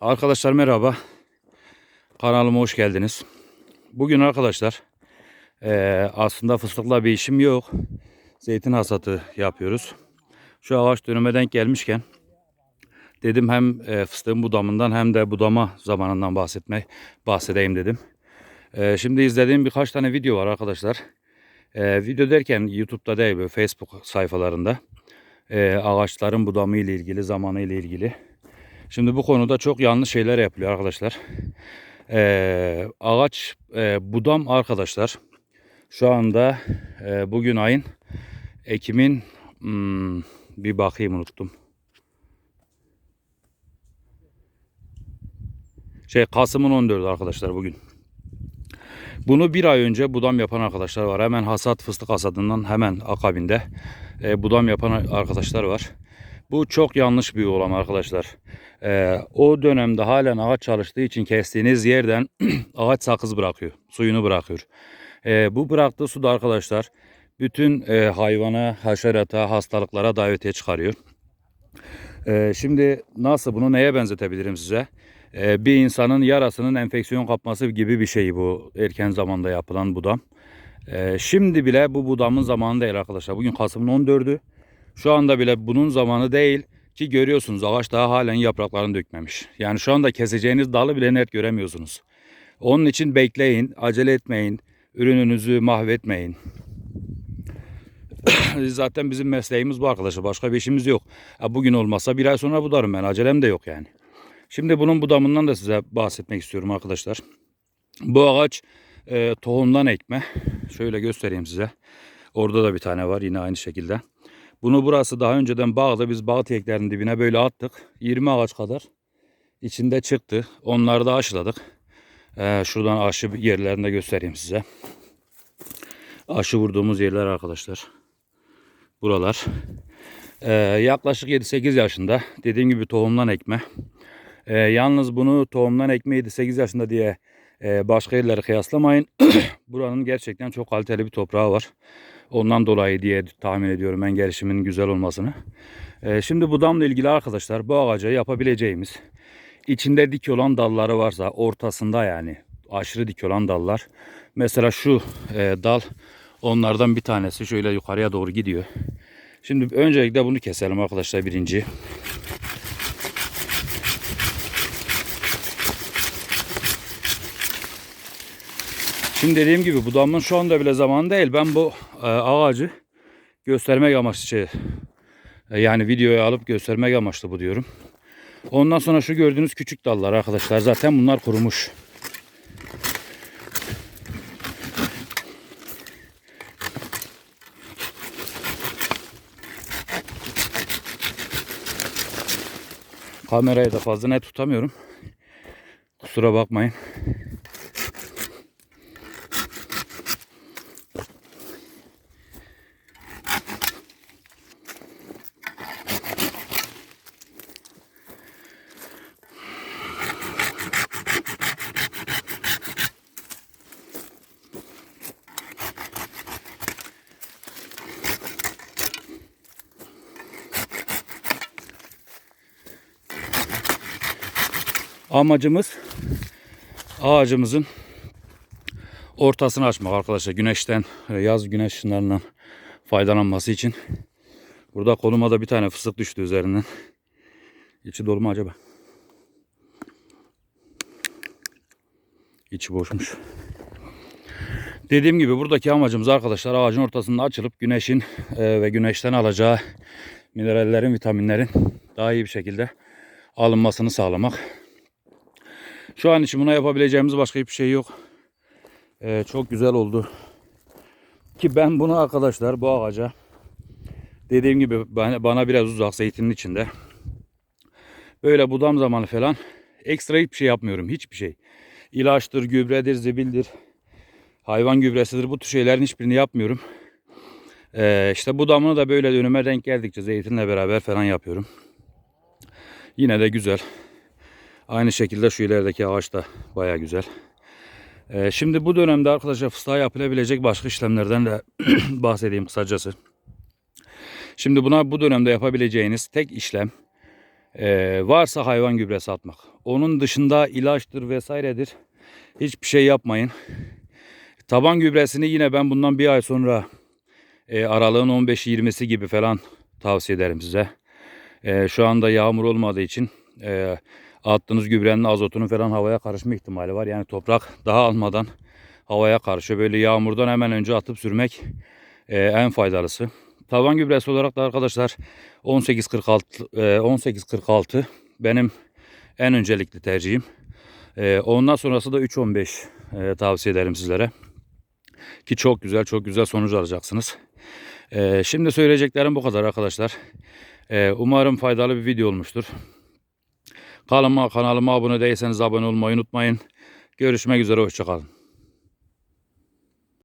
Arkadaşlar merhaba. Kanalıma hoş geldiniz. Bugün arkadaşlar eee, aslında fıstıkla bir işim yok. Zeytin hasatı yapıyoruz. Şu ağaç dönüme denk gelmişken dedim hem eee, fıstığın budamından hem de budama zamanından bahsetme bahsedeyim dedim. Eee, şimdi izlediğim birkaç tane video var arkadaşlar. Video derken YouTube'da değil böyle Facebook sayfalarında. Ağaçların budamı ile ilgili, zamanı ile ilgili. Şimdi bu konuda çok yanlış şeyler yapılıyor arkadaşlar. Ee, ağaç e, budam arkadaşlar. Şu anda e, bugün ayın Ekim'in hmm, bir bakayım unuttum. Şey Kasım'ın 14'ü arkadaşlar bugün. Bunu bir ay önce budam yapan arkadaşlar var. Hemen hasat fıstık hasadından hemen akabinde e, budam yapan arkadaşlar var. Bu çok yanlış bir uygulama arkadaşlar. Ee, o dönemde halen ağaç çalıştığı için kestiğiniz yerden ağaç sakız bırakıyor. Suyunu bırakıyor. Ee, bu bıraktığı su da arkadaşlar bütün e, hayvana, haşerata, hastalıklara davetiye çıkarıyor. Ee, şimdi nasıl bunu neye benzetebilirim size? Ee, bir insanın yarasının enfeksiyon kapması gibi bir şey bu erken zamanda yapılan budam. Ee, şimdi bile bu budamın zamanı değil arkadaşlar. Bugün Kasım'ın 14'ü. Şu anda bile bunun zamanı değil ki görüyorsunuz ağaç daha halen yapraklarını dökmemiş. Yani şu anda keseceğiniz dalı bile net göremiyorsunuz. Onun için bekleyin, acele etmeyin, ürününüzü mahvetmeyin. Zaten bizim mesleğimiz bu arkadaşlar. Başka bir işimiz yok. Bugün olmasa bir ay sonra budarım ben. Acelem de yok yani. Şimdi bunun budamından da size bahsetmek istiyorum arkadaşlar. Bu ağaç e, tohumdan ekme. Şöyle göstereyim size. Orada da bir tane var yine aynı şekilde. Bunu burası daha önceden bağda biz bağ teklerinin dibine böyle attık. 20 ağaç kadar içinde çıktı. Onları da aşıladık. Ee, şuradan aşı yerlerini de göstereyim size. Aşı vurduğumuz yerler arkadaşlar. Buralar. Ee, yaklaşık 7-8 yaşında. Dediğim gibi tohumdan ekme. Ee, yalnız bunu tohumdan ekme 7-8 yaşında diye e, başka yerlere kıyaslamayın. Buranın gerçekten çok kaliteli bir toprağı var. Ondan dolayı diye tahmin ediyorum ben gelişimin güzel olmasını. Ee, şimdi budamla ilgili arkadaşlar bu ağaca yapabileceğimiz içinde dik olan dalları varsa ortasında yani aşırı dik olan dallar. Mesela şu e, dal onlardan bir tanesi şöyle yukarıya doğru gidiyor. Şimdi öncelikle bunu keselim arkadaşlar birinci. Şimdi dediğim gibi budamın şu anda bile zamanı değil. Ben bu e, ağacı göstermek amaçlı şey, e, yani videoya alıp göstermek amaçlı bu diyorum. Ondan sonra şu gördüğünüz küçük dallar arkadaşlar zaten bunlar kurumuş. Kamerayı da fazla net tutamıyorum. Kusura bakmayın. Amacımız ağacımızın ortasını açmak arkadaşlar. Güneşten, e, yaz güneş ışınlarından faydalanması için. Burada koluma da bir tane fıstık düştü üzerinden. İçi dolu mu acaba? İçi boşmuş. Dediğim gibi buradaki amacımız arkadaşlar ağacın ortasında açılıp güneşin e, ve güneşten alacağı minerallerin, vitaminlerin daha iyi bir şekilde alınmasını sağlamak. Şu an için buna yapabileceğimiz başka hiçbir şey yok. Ee, çok güzel oldu. Ki ben bunu arkadaşlar bu ağaca dediğim gibi bana biraz uzak zeytinin içinde. Böyle budam zamanı falan ekstra hiçbir şey yapmıyorum. Hiçbir şey. İlaçtır, gübredir, zibildir. Hayvan gübresidir. Bu tür şeylerin hiçbirini yapmıyorum. Ee, işte budamını da böyle önüme renk geldikçe zeytinle beraber falan yapıyorum. Yine de güzel. Aynı şekilde şu ilerideki ağaç da baya güzel. Ee, şimdi bu dönemde arkadaşlar fıstığa yapılabilecek başka işlemlerden de bahsedeyim kısacası. Şimdi buna bu dönemde yapabileceğiniz tek işlem Ee, varsa hayvan gübresi atmak. Onun dışında ilaçtır vesairedir. Hiçbir şey yapmayın. Taban gübresini yine ben bundan bir ay sonra e, aralığın 15-20'si gibi falan tavsiye ederim size. E, şu anda yağmur olmadığı için e, attığınız gübrenin azotunun falan havaya karışma ihtimali var. Yani toprak daha almadan havaya karışıyor. Böyle yağmurdan hemen önce atıp sürmek e, en faydalısı. Taban gübresi olarak da arkadaşlar 1846 e, 1846 benim en öncelikli tercihim. E, ondan sonrası da 315 e, tavsiye ederim sizlere. Ki çok güzel çok güzel sonuç alacaksınız. E, şimdi söyleyeceklerim bu kadar arkadaşlar. E, umarım faydalı bir video olmuştur. Kanalıma, kanalıma abone değilseniz abone olmayı unutmayın. Görüşmek üzere hoşçakalın.